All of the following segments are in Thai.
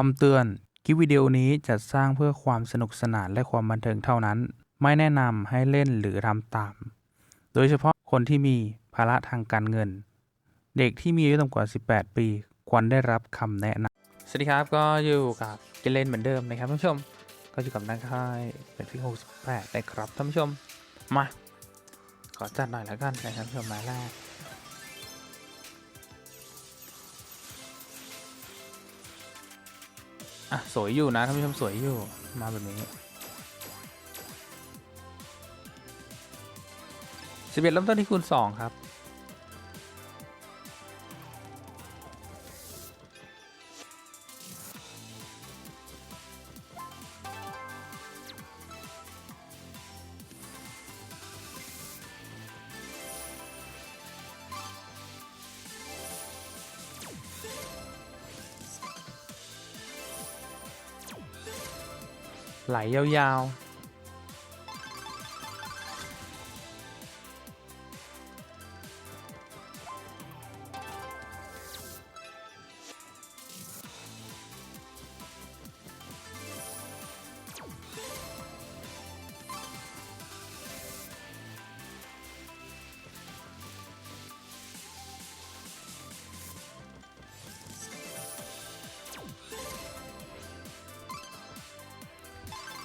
คำเตือน คลิปวิดีโอนี้จัดสร้างเพื่อความสนุกสนานและความบันเทิงเท่านั้น ไม่แนะนำให้เล่นหรือทำตาม โดยเฉพาะคนที่มีภาระทางการเงิน เด็กที่มีอายุต่ำกว่า 18 ปี ควรได้รับคำแนะนำสวัสดีครับก็อยู่กับเกเล่นเหมือนเดิมนะครับท่านผู้ชม ก็อยู่กับนักค่ายเป็นฟิก68นะครับท่านผู้ชมมาขอจัดหน่อยแล้วกันนะครับท่านผู้ชมมาแรก อะ สวยอยู่นะท่านผู้ชมสวยอยู่ มาแบบนี้สิบเอ็ดเริ่มต้นที่คูณสองครับ ไหลยาวๆ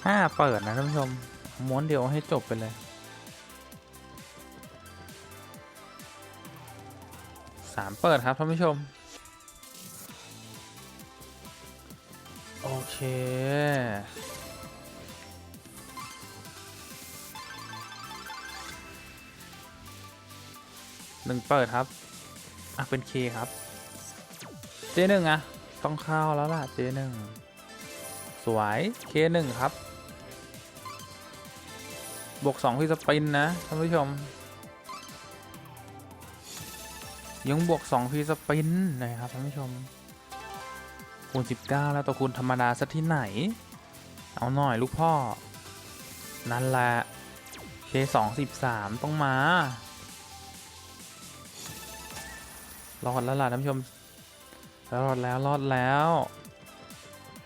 ห้าเปิดนะท่านผู้ชม ม้วนเดียวให้จบไปเลยสามเปิดครับท่านผู้ชม โอเคหนึ่งเปิดครับ อะ เป็นเคครับ เจหนึ่งอะต้องเข้าแล้วล่ะ เจหนึ่ง สวย เคหนึ่งครับ บวกสองที่สปินนะท่านผู้ชม ยังบวก2พี่สปินนะครับท่านผู้ชมคูณ19 แล้วตัวคูณธรรมดาสักที่ไหน เอาหน่อยลูกพ่อ นั่นแหละเค2 13ต้องมารอดแล้วล่ะท่านผู้ชมรอดแล้วรอดแล้ว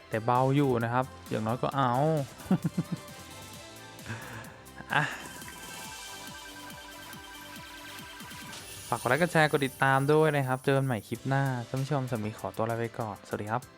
แต่เบาอยู่นะครับ อย่างน้อยก็เอา อะฝากกดไลค์กดแชร์กดติดตามด้วยนะครับ เจอกันใหม่คลิปหน้าท่านผู้ชมสมีขอตัวลาไปก่อน สวัสดีครับ